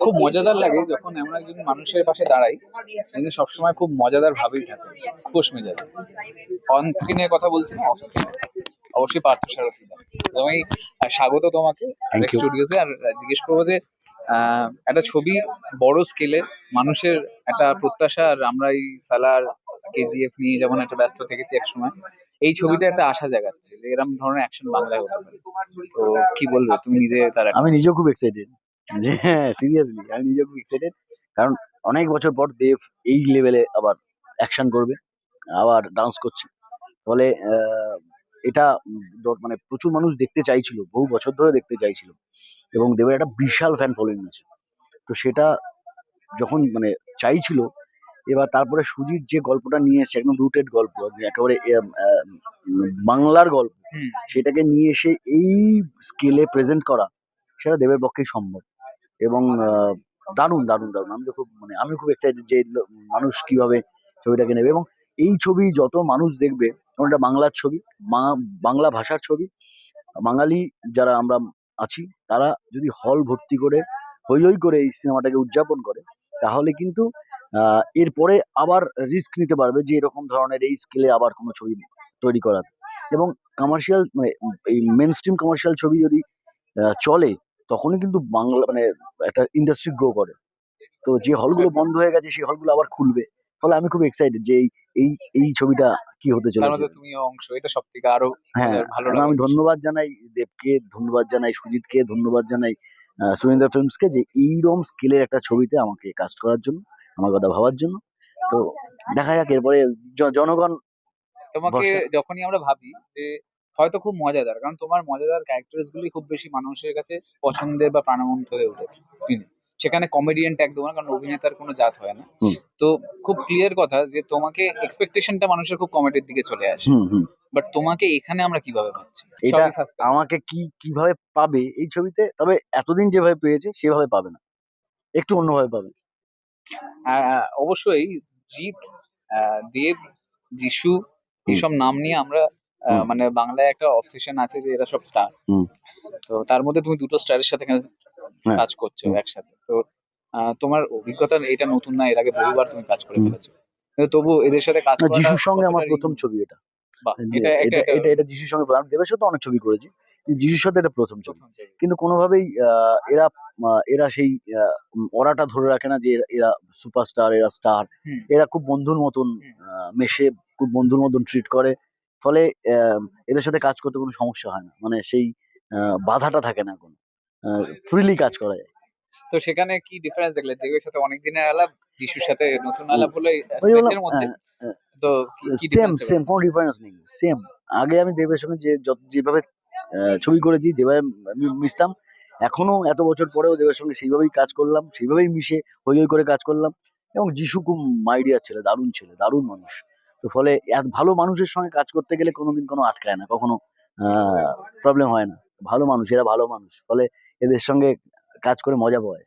খুব মজাদার লাগে যখন এমন একজন মানুষের পাশে দাঁড়াই যিনি সবসময় খুব মজাদার ভাবেই থাকে খোশ মেজাজ। অন স্ক্রিনের কথা বলছি না অফ স্ক্রিনে অবশ্যই পার্থ সারথী আমি স্বাগত তোমাকে. স্টুডিওতে আর জিজ্ঞেস করব যে একটা ছবি বড় স্কেলে মানুষের একটা প্রত্যাশা আর আমরা এই সালার কেজিএফ নিয়ে যেমন একটা ব্যস্ত থেকেছি এক সময় এই ছবিটা একটা আশা জাগাচ্ছে যে এরকম ধরনের অ্যাকশন বাংলায় হতে পারে। তো কি বলবে? তুমি নিজে তার আমি নিজেও খুব এক্সাইটেড যে হ্যাঁ সিরিয়াসলি আমি নিজেও খুব এক্সাইটেড কারণ অনেক বছর পর দেব এই লেভেলে আবার অ্যাকশন করবে আবার ডান্স করছে। ফলে এটা মানে প্রচুর মানুষ দেখতে চাইছিল বহু বছর ধরে দেখতে চাইছিল এবং দেবের একটা বিশাল ফ্যান ফলোয়িং আছে। তো সেটা যখন মানে চাইছিল এবার তারপরে সুজিত যে গল্পটা নিয়ে এসেছে একদম রুটেড গল্প একেবারে বাংলার গল্প। সেটাকে নিয়ে এসে এই স্কেলে প্রেজেন্ট করা সেটা দেবের পক্ষেই সম্ভব। এবং দারুণ দারুণ দারুণ। আমি তো খুব মানে আমি খুব এক্সাইটেড যে মানুষ কীভাবে ছবিটাকে নেবে এবং এই ছবি যত মানুষ দেখবে কারণ এটা বাংলার ছবি বাংলা- ভাষার ছবি বাঙালি যারা আমরা আছি তারা যদি হল ভর্তি করে হই হই করে এই সিনেমাটাকে উদযাপন করে তাহলে কিন্তু আহ, এরপরে আবার রিস্ক নিতে পারবে যে এরকম ধরনের এই স্কেলে আবার কোনো ছবি তৈরি করার এবং কমার্শিয়াল মানে এই মেন স্ট্রিম কমার্শিয়াল ছবি যদি চলে তখনই কিন্তু বাংলা মানে একটা ইন্ডাস্ট্রি গ্রো করে। তো যে হলগুলো বন্ধ হয়ে গেছে সেই হলগুলো আবার খুলবে। ফলে আমি খুব এক্সাইটেড যে এই এই ছবিটা কি হতে চলেছে। তুমিও অংশ এটা সব থেকে আরও হ্যাঁ ভালো আমি ধন্যবাদ জানাই দেবকে ধন্যবাদ জানাই সুজিতকে ধন্যবাদ জানাই সুরেন্দ্র ফিল্মসকে যে এইরকম স্কেলের একটা ছবিতে আমাকে কাস্ট করার জন্য আমার কথা ভাবার জন্য। তো দেখা যাক এরপরে জনগণ তোমাকে যখনই আমরা ভাবি যে হয়তো খুব মজাদার কারণ তোমার মজাদার ক্যারেক্টার্স গুলি খুব বেশি মানুষের কাছে পছন্দের বা প্রাণবন্ত হয়ে উঠেছে স্ক্রিনে সেখানে কমেডিয়ান ট্যাগ দেবো না কারণ অভিনেতার কোনো জাত হয় না। তো খুব ক্লিয়ার কথা যে তোমাকে এক্সপেকটেশনটা মানুষের খুব কমেডির দিকে চলে আসে। বাট তোমাকে এখানে আমরা কীভাবে পাচ্ছি? এটা আমাকে কি কীভাবে পাবে এই ছবিতে? তবে এতদিন যেভাবে পেয়েছে সেভাবে পাবে না। একটু অন্যভাবে পাবে। আহ, অবশ্যই জিৎ দেব যিশু এইসব নাম নিয়ে আমরা। মানে বাংলায় একটা অবসেশন আছে যে এরা সব স্টার হুম। তো তার মধ্যে তুমি দুটো স্টারের সাথে হ্যাঁ। কাজ করছ একসাথে। তো তোমার অভিজ্ঞতা এটা নতুন না এর আগে বহুবার তুমি কাজ করে ফেলেছো। কিন্তু তবু এদের সাথে কাজ না, করাটা যিশুর সঙ্গে আমার প্রথম ছবি এটা। এটা এটা এটা যিশুর সঙ্গে আমি দেবের সাথে অনেক ছবি করেছি যিশুর সাথে এটা প্রথম ছবি। কিন্তু কোনোভাবেই আহ, এরা এরা সেই অরাটা ধরে রাখে না যে এরা- সুপারস্টার এরা স্টার এরা খুব বন্ধুর মতন মেশে খুব বন্ধুর মতন ট্রিট করে। ফলে এদের সাথে কাজ করতে কোনো সমস্যা হয় না। মানে সেই বাধাটা থাকে না কোনো। ফ্রিলি কাজ করা যায়। তো সেখানে কি ডিফারেন্স দেখলে? দেবের সাথে অনেক দিনের আলাপ যিশুর সাথে নতুন আলাপ হলো এর মধ্যে। হ্যাঁ, তো কি- কি সেম সেম কোনো ডিফারেন্স নেই। সেম আগে আমি দেবের সঙ্গে যে যত- যেভাবে ছবি করেছি যেভাবে আমি মিশতাম এখনও এত বছর পরেও দেবের সঙ্গে সেইভাবেই কাজ করলাম সেইভাবেই মিশে হই হই করে কাজ করলাম। এবং যিশু খুব মাইডিয়ার ছেলে দারুণ ছেলে দারুণ মানুষ। তো ফলে এত ভালো মানুষের সঙ্গে কাজ করতে গেলে কোনোদিন কোনো আটকায় না, কখনো প্রবলেম হয় না। ভালো মানুষ, এরা ভালো মানুষ। ফলে এদের সঙ্গে কাজ করে মজা পায়